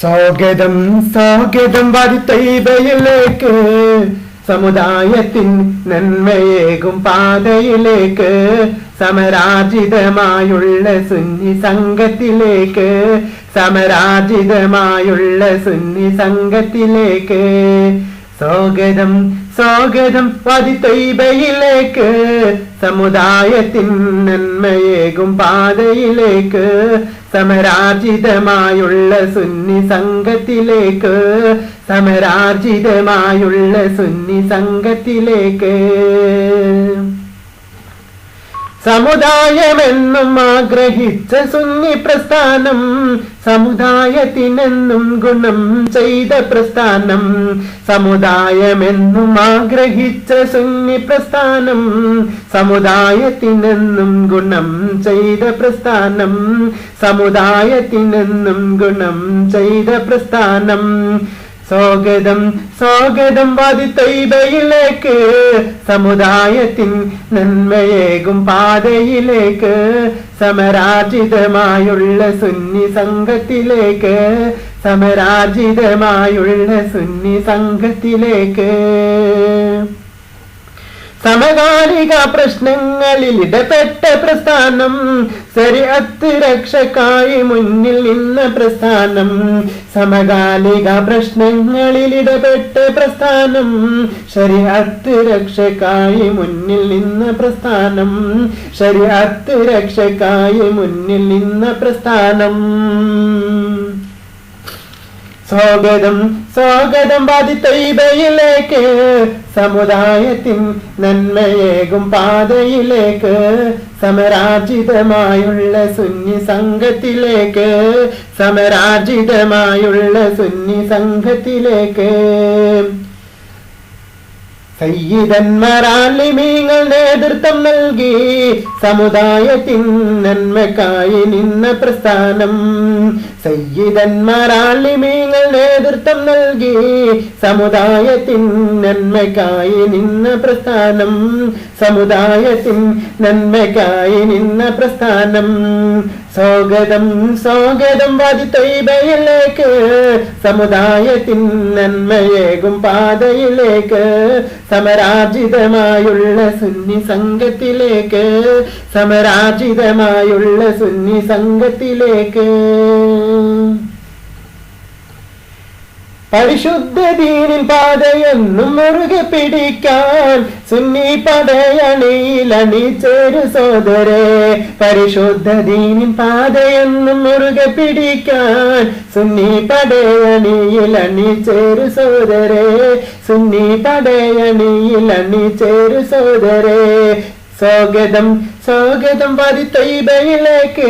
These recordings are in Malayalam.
സ്വാഗതം സ്വാഗതം വരുത്തൈബയിലേക്ക് സമുദായത്തിൻ നന്മയേകും പാതയിലേക്ക്. സമരാജിതമായുള്ള സുന്നി സംഘത്തിലേക്ക്. സമരാജിതമായുള്ള സുന്നി സംഘത്തിലേക്ക്. സ്വാഗതം സ്വാഗതം പതിത്തൈബയിലേക്ക് സമുദായത്തിൻ നന്മയേകും പാതയിലേക്ക് സമരാർജിതമായുള്ള സുന്നി സംഘത്തിലേക്ക് സമരാർജിതമായുള്ള സുന്നി സംഘത്തിലേക്ക്. സമുദായമെന്നും ആഗ്രഹിച്ച സുന്നി പ്രസ്ഥാനം സമുദായത്തിനെന്നും ഗുണം ചെയ്ത പ്രസ്ഥാനം സമുദായമെന്നും ആഗ്രഹിച്ച സുന്നി പ്രസ്ഥാനം സമുദായത്തിനെന്നും ഗുണം ചെയ്ത പ്രസ്ഥാനം സമുദായത്തിനെന്നും ഗുണം ചെയ്ത പ്രസ്ഥാനം. സ്വാഗതം സ്വാഗതം വാദിത്തൈബയിലേക്ക് സമുദായത്തിൻ നന്മയേകും പാതയിലേക്ക് സമരാജിതമായുള്ള സുന്നി സംഘത്തിലേക്ക് സമരാജിതമായുള്ള സുന്നി സംഘത്തിലേക്ക്. സമകാലിക പ്രശ്നങ്ങളിൽ ഇടപെട്ട പ്രസ്ഥാനം ശരിയത്ത് രക്ഷക്കായി മുന്നിൽ നിന്ന പ്രസ്ഥാനം. സമകാലിക പ്രശ്നങ്ങളിൽ ഇടപെട്ട പ്രസ്ഥാനം ശരിയത്ത് രക്ഷക്കായി മുന്നിൽ നിന്ന പ്രസ്ഥാനം. ശരിയത്ത് രക്ഷക്കായി മുന്നിൽ നിന്ന പ്രസ്ഥാനം. സ്വാഗതം സ്വാഗതം ബാധിത്തൈബയിലേക്ക് സമുദായത്തിൻ നന്മയേകും പാതയിലേക്ക് സമരാജിതമായുള്ള സുന്നി സംഘത്തിലേക്ക് സമരാജിതമായുള്ള സുന്നി സംഘത്തിലേക്ക്. സയ്യിദന്മാരാലിമീങ്ങൾ നേതൃത്വം നൽകി. സമുദായത്തിൻ നന്മക്കായി നിന്ന പ്രസ്ഥാനം. സയ്യിദന്മാരാലിമീങ്ങൾ നേതൃത്വം നൽകി. സമുദായത്തിൻ നന്മക്കായി നിന്ന പ്രസ്ഥാനം. സമുദായത്തിൻ നന്മക്കായി നിന്ന പ്രസ്ഥാനം. സ്വാഗതം സ്വാഗതം വാദിത്തൈബയിലേക്ക് സമുദായത്തിൻ നന്മയേകും പാതയിലേക്ക് സമരാജിതമായുള്ള സുന്നി സംഘത്തിലേക്ക് സമരാജിതമായുള്ള സുന്നി സംഘത്തിലേക്ക്. പരിശുദ്ധ ദീനിൽ പാതയൊന്നും മുറുകെ പിടിക്കാൻ സുന്നി പടയണിയിലണി ചേരു സോദരെ പരിശുദ്ധ ദീനിൻ പാതയൊന്നും മുറുകെ പിടിക്കാൻ സുന്നി പടയണിയിലണി ചേരു സോദരെ സുന്നി പടയണിയിലണി ചേരു സോദരെ സ്വാഗതം. സ്വാഗതം പതിത്തൊയ്ബയിലേക്ക്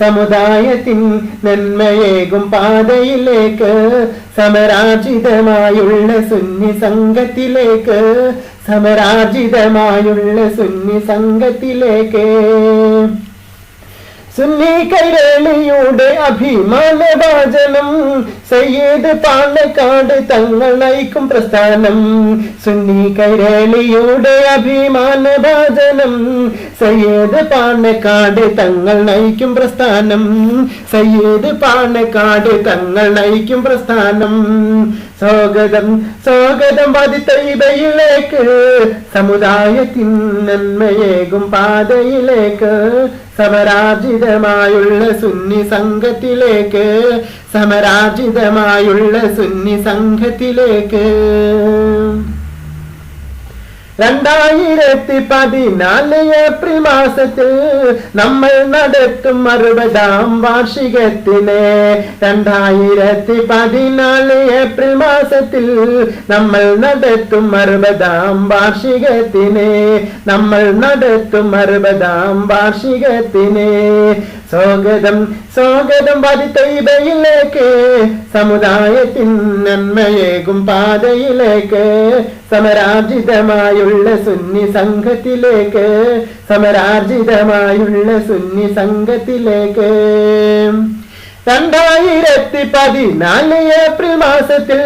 സമുദായത്തിൻ നന്മയേകും പാതയിലേക്ക് സമരാജിതമായുള്ള സുന്നി സംഘത്തിലേക്ക് സമരാജിതമായുള്ള സുന്നി സംഘത്തിലേക്ക്. സുന്നി കൈരളിയുടെ അഭിമാന വാചനം സയ്യിദ് പാലക്കാട് തങ്ങൾ നയിക്കും പ്രസ്ഥാനം. സുന്നി കൈരളിയുടെ അഭിമാന വാചനം സയ്യിദ് പാലക്കാട് തങ്ങൾ നയിക്കും പ്രസ്ഥാനം. സയ്യിദ് പാലക്കാട് തങ്ങൾ നയിക്കും പ്രസ്ഥാനം. സ്വാഗതം സ്വാഗതം പതിത്തൈബയിലേക്ക്. സമുദായത്തിൻ നന്മയേകും പാതയിലേക്ക്. സമരാജിതമായുള്ള സുന്നി സംഘത്തിലേക്ക് സമരാജിതമായുള്ള സുന്നി സംഘത്തിലേക്ക്. രണ്ടായിരത്തി പതിനാല് ഏപ്രിൽ മാസത്തിൽ നമ്മൾ നടത്തും അറുപതാം വാർഷികത്തിന് രണ്ടായിരത്തി പതിനാല് ഏപ്രിൽ മാസത്തിൽ നമ്മൾ നടത്തും അറുപതാം വാർഷികത്തിന് നമ്മൾ നടത്തും അറുപതാം വാർഷികത്തിന് സ്വാഗതം സ്വാഗതം വരിത്തൈബയിലേക്ക് സമുദായത്തിൻ നന്മയേകും പാതയിലേക്ക് സമരാർജിതമായുള്ള സുന്നി സംഘത്തിലേക്ക് സമരാർജിതമായുള്ള സുന്നി സംഘത്തിലേക്ക്. രണ്ടായിരത്തി പതിനാല് ഏപ്രിൽ മാസത്തിൽ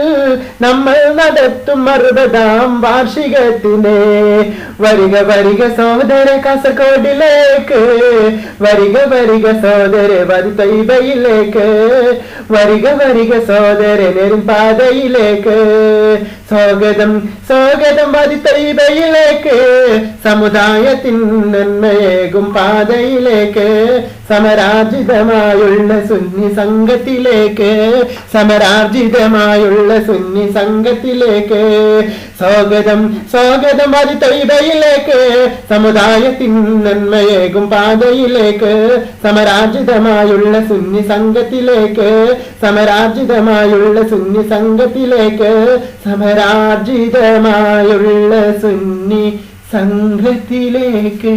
നമ്മൾ നടത്തും അറുപതാം വാർഷികത്തിന്. വരിക വരിക സോദര കാസർഗോഡിലേക്ക്. വരിക വരിക സോദര വരിതൈബയിലേക്ക് വരിക വരിക സോദരനരും പാതയിലേക്ക് സ്വാഗതം സ്വാഗതം വരിത്തൈബയിലേക്ക് സമുദായത്തിൻ നന്മയേകും പാതയിലേക്ക്. സമരാർജിതമായുള്ള സുന്നി സംഘത്തിലേക്ക് സമരാർജിതമായുള്ള സുന്നി സംഘത്തിലേക്ക്. സ്വാഗതം സ്വാഗതം വരിത്തൈബയിലേക്ക് സമുദായത്തിൻ നന്മയേകും പാതയിലേക്ക്. സമരാജിതമായുള്ള സുന്നി സംഘത്തിലേക്ക് സമരാജിതമായുള്ള സുന്നി സംഘത്തിലേക്ക് സമരാജിതമായുള്ള സുന്നി സംഘത്തിലേക്ക്.